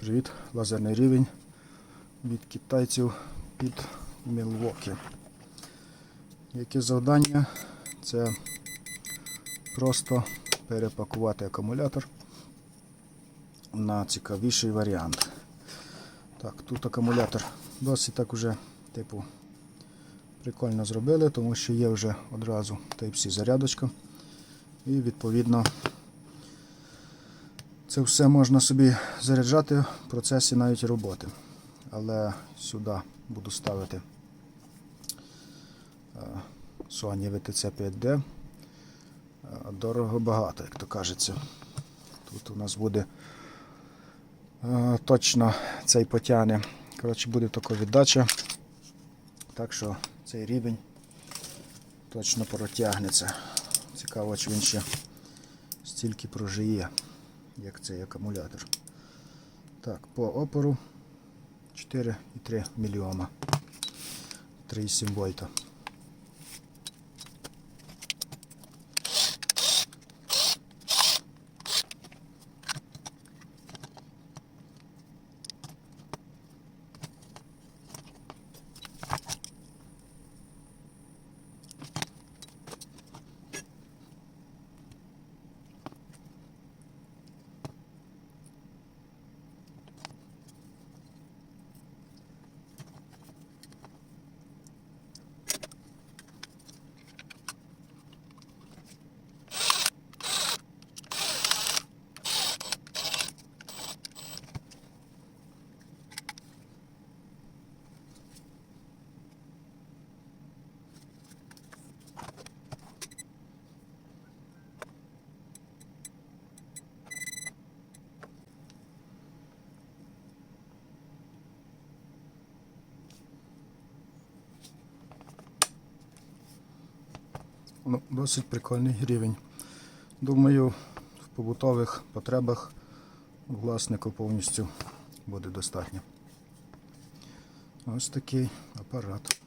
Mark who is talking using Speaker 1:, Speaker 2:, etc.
Speaker 1: Привіт, лазерний рівень від китайців під Мілвокі. Яке завдання? Це просто перепакувати акумулятор на цікавіший варіант. Так, тут акумулятор досить так уже, типу, прикольно зробили, тому що є вже одразу Type-C зарядочка. І відповідно це все можна собі заряджати в процесі навіть роботи. Але сюди буду ставити е, Sony VTC 5D. Е, Дорого багато, як то кажеться. Тут у нас буде е, точно цей потягне. Коротше, буде така віддача. Так що цей рівень точно протягнеться. Цікаво, чи він ще стільки прожиє, як цей акумулятор. Так, по опору 4,3 мільйома. 3,7 вольта. Ну, досить прикольний рівень. Думаю, в побутових потребах власнику повністю буде достатньо. Ось такий апарат.